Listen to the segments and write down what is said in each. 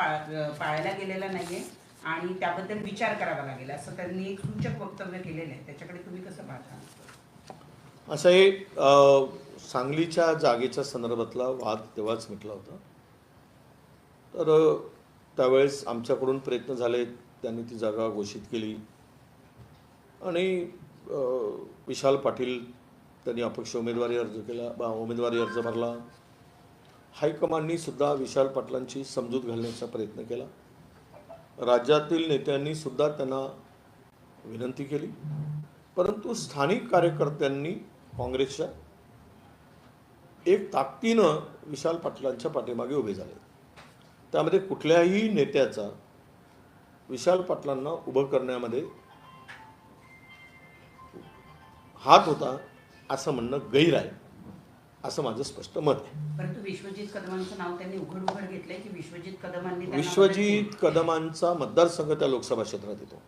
पाळ- पाळला गेलेला नाहीये आणि त्याबद्दल विचार करावा लागेल. असं त्यांनी एक सूचक वक्तव्य केलेलं आहे. त्याच्याकडे तुम्ही कसं पाहता? असं हे सांगलीच्या जागेच्या संदर्भातला वाद तेव्हाच मिटला होता. तर त्यावेळेस आमच्याकडून प्रयत्न झाले त्यांनी ती जागा घोषित केली. आणि विशाल पाटील त्यांनी अपक्ष उमेदवारी अर्ज केला बा उमेदवारी अर्ज भरला. हायकमांडनी सुद्धा विशाल पाटलांची समजूत घालण्याचा प्रयत्न केला. राज्यातील नेत्यांनी सुद्धा त्यांना विनंती केली. परंतु स्थानिक कार्यकर्त्यांनी काँग्रेसच्या एक ताकदीनं विशाल पाटलांच्या पाठीमागे उभे झाले. त्यामध्ये कुठल्याही नेत्याचा विशाल पाटलांना उभं करण्यामध्ये हात होता असं म्हणणं गैर आहे. असं माझं स्पष्ट मत आहे. परंतु विश्वजित कदमांचं नाव त्यांनी उघड उघड घेतलंय की विश्वजित कदमांनी त्यांना विश्वजित कदमांचा मतदारसंघ त्या लोकसभा क्षेत्रात येतो.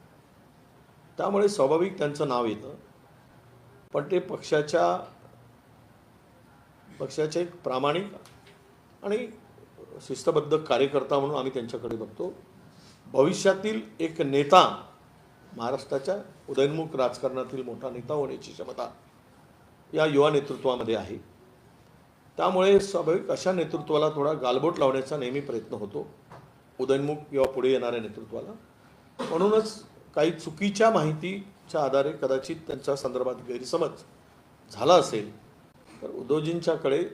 त्यामुळे स्वाभाविक त्यांचं नाव येतं. पण ते पक्षाच्या पक्षाचे एक प्रामाणिक आणि शिस्तबद्ध कार्यकर्ता म्हणून आम्ही त्यांच्याकडे बघतो. भविष्यातील एक नेता महाराष्ट्राच्या उदयनमुख राजकारणातील मोठा नेता होण्याची क्षमता या युवा नेतृत्वामध्ये आहे. त्यामुळे स्वाभाविक अशा नेतृत्वाला थोडा गालबोट लावण्याचा नेहमी प्रयत्न होतो. उदयनमुख किंवा पुढे येणाऱ्या नेतृत्वाला. म्हणूनच काही चुकीच्या माहितीच्या आधारे कदाचित त्यांच्या संदर्भात गैरसमज झाला असेल तर उद्धवजींच्याकडे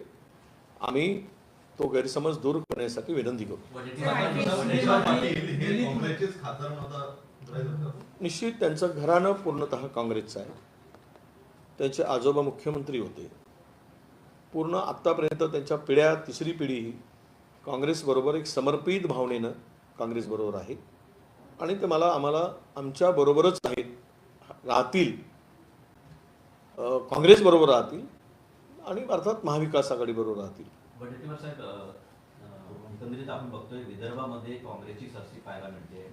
आम्ही तो गैरसमज दूर करण्यासाठी विनंती करू. निश्चित त्यांचं घराणं पूर्णतः काँग्रेसचं आहे. त्यांचे आजोबा मुख्यमंत्री होते. पूर्ण आत्तापर्यंत त्यांच्या पिढ्या तिसरी पिढी ही काँग्रेसबरोबर एक समर्पित भावनेनं काँग्रेसबरोबर आहे. आणि ते मला आम्हाला आमच्या बरोबरच आहेत राहतील. काँग्रेसबरोबर राहतील आणि अर्थात महाविकास आघाडीबरोबर राहतील. साहेब एकंदरीत आपण बघतोय विदर्भामध्ये काँग्रेसची सरशी पाहायला मिळते.